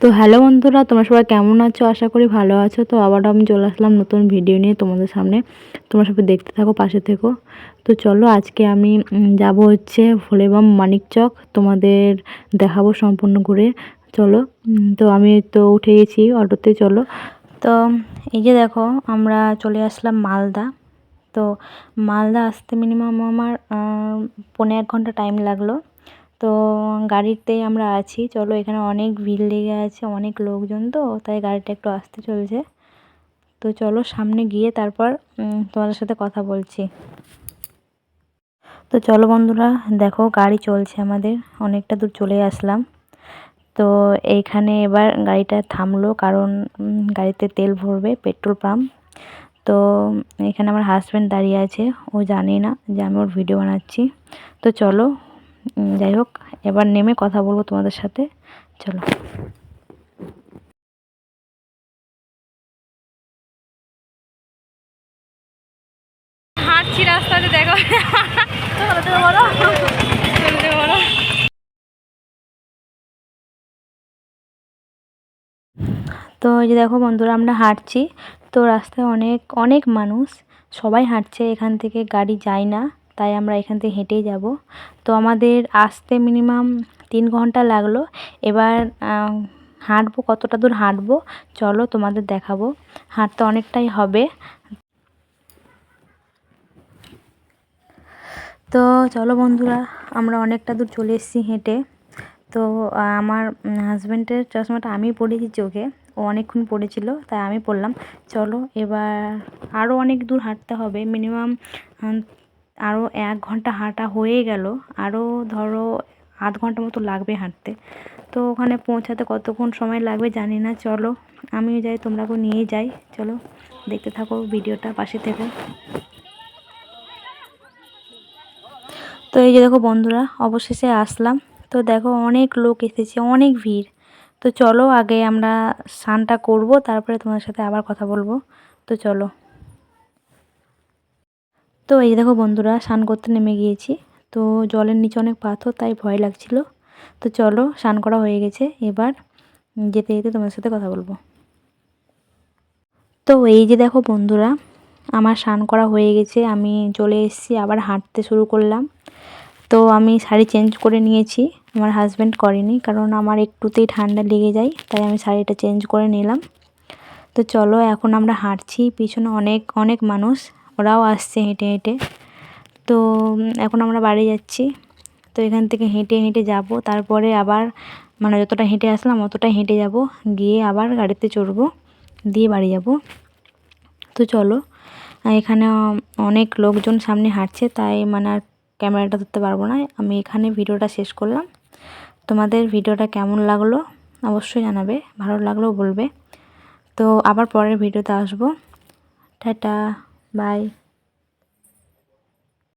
তো হ্যালো বন্ধুরা, তোমরা সবাই কেমন আছো? আশা করি ভালো আছো। তো আবারও আমি চলে আসলাম নতুন ভিডিও নিয়ে তোমাদের সামনে। তোমরা সবাই দেখতে থাকো, পাশে থেকো। তো চলো আজকে আমি যাব হচ্ছে ভোলেবাম মানিক চক। তোমাদের দেখাবো সম্পূর্ণ ঘুরে। চলো তো আমি তো উঠে গেছি অটোতে, চলো। তো এই যে দেখো, আমরা চলে আসলাম মালদা। তো মালদা আসতে মিনিমাম আমার পনেরো এক ঘণ্টা টাইম লাগল। তো গাড়িতেই আমরা আছি। চলো এখানে অনেক ভিড় লেগে আছে, অনেক লোকজন তো, তাই গাড়িটা একটু আসতে চলছে। তো চলো সামনে গিয়ে তারপর তোমাদের সাথে কথা বলছি। তো চলো বন্ধুরা, দেখো গাড়ি চলছে আমাদের, অনেকটা দূর চলে আসলাম। তো এইখানে এবার গাড়িটা থামলো, কারণ গাড়িতে তেল ভরবে, পেট্রোল পাম্প। তো এখানে আমার হাজব্যান্ড দাঁড়িয়ে আছে, ও জানে না যে আমি ওর ভিডিও বানাচ্ছি। তো চলো যাই হোক, এবার নেমে কথা বলব তোমাদের সাথে। চলো। হাঁটছি দেখো। তো এই যে দেখো বন্ধুরা, আমরা হাঁটছি। তো রাস্তায় অনেক অনেক মানুষ। সবাই হাঁটছে, এখান থেকে গাড়ি যায় না। তাই আমরা এখান থেকে হেঁটেই যাব। তো আমাদের আসতে মিনিমাম তিন ঘণ্টা লাগল। এবার হাঁটবো, কতটা দূর হাঁটবো, চলো তোমাদের দেখাবো। হাঁটতে অনেকটাই হবে। তো চলো বন্ধুরা, আমরা অনেকটা দূর চলে এসেছি হেঁটে। তো আমার হাজব্যান্ডের চশমাটা আমি পরেছি চোখে। ও অনেকক্ষণ পড়েছিল তাই আমি পড়লাম চলো, এবার আরও অনেক দূর হাঁটতে হবে। মিনিমাম আরও এক ঘণ্টা হাঁটা হয়ে গেল। আরও ধরো আধ ঘণ্টা মতো লাগবে হাঁটতে। তো ওখানে পৌঁছাতে কতক্ষণ সময় লাগবে জানি না, চলো। আমিও যাই তোমরাকেও নিয়ে যাই। চলো, দেখতে থাকো ভিডিওটা পাশে থেকে। তো এই যে দেখো বন্ধুরা, অবশেষে আসলাম। তো দেখো অনেক লোক এসেছে, অনেক ভিড়। তো চলো আগে আমরা স্নানটা করব, তারপরে তোমার সাথে আবার কথা বলব। তো চলো। তো এই দেখো বন্ধুরা, স্নান করতে নেমে গিয়েছি। তো জলের নিচে অনেক পাথর, তাই ভয় লাগছিল। তো চলো, স্নান করা হয়ে গেছে। এবার যেতে যেতে তোমার সাথে কথা বলব। তো এই যে দেখো বন্ধুরা, আমার স্নান করা হয়ে গেছে। আমি চলে এসেছি, আবার হাঁটতে শুরু করলাম। তো আমি শাড়ি চেঞ্জ করে নিয়েছি। আমার হাজব্যান্ড করেনি, কারণ আমার একটুতেই ঠান্ডা লেগে যায়, তাই আমি শাড়িটা চেঞ্জ করে নিলাম। তো চলো, এখন আমরা হাঁটছি। পিছনে অনেক অনেক মানুষ। ওরাও আসছে হেঁটে হেঁটে। তো এখন আমরা বাড়ি যাচ্ছি। তো এখান থেকে হেঁটে হেঁটে যাব। তারপরে আবার মানে যতটা হেঁটে আসলাম অতটা হেঁটে যাব। গিয়ে আবার গাড়িতে চড়বো। দিয়ে বাড়ি যাব। তো চলো। এখানে অনেক লোকজন সামনে হাঁটছে, তাই মানে আর ক্যামেরাটা ধরতে পারব না। আমি এখানে ভিডিওটা শেষ করলাম। তোমাদের ভিডিওটা কেমন লাগল অবশ্যই জানাবে। ভালো লাগলেও বলবে। তো আবার পরের ভিডিওতে আসব। টাটা। Bye.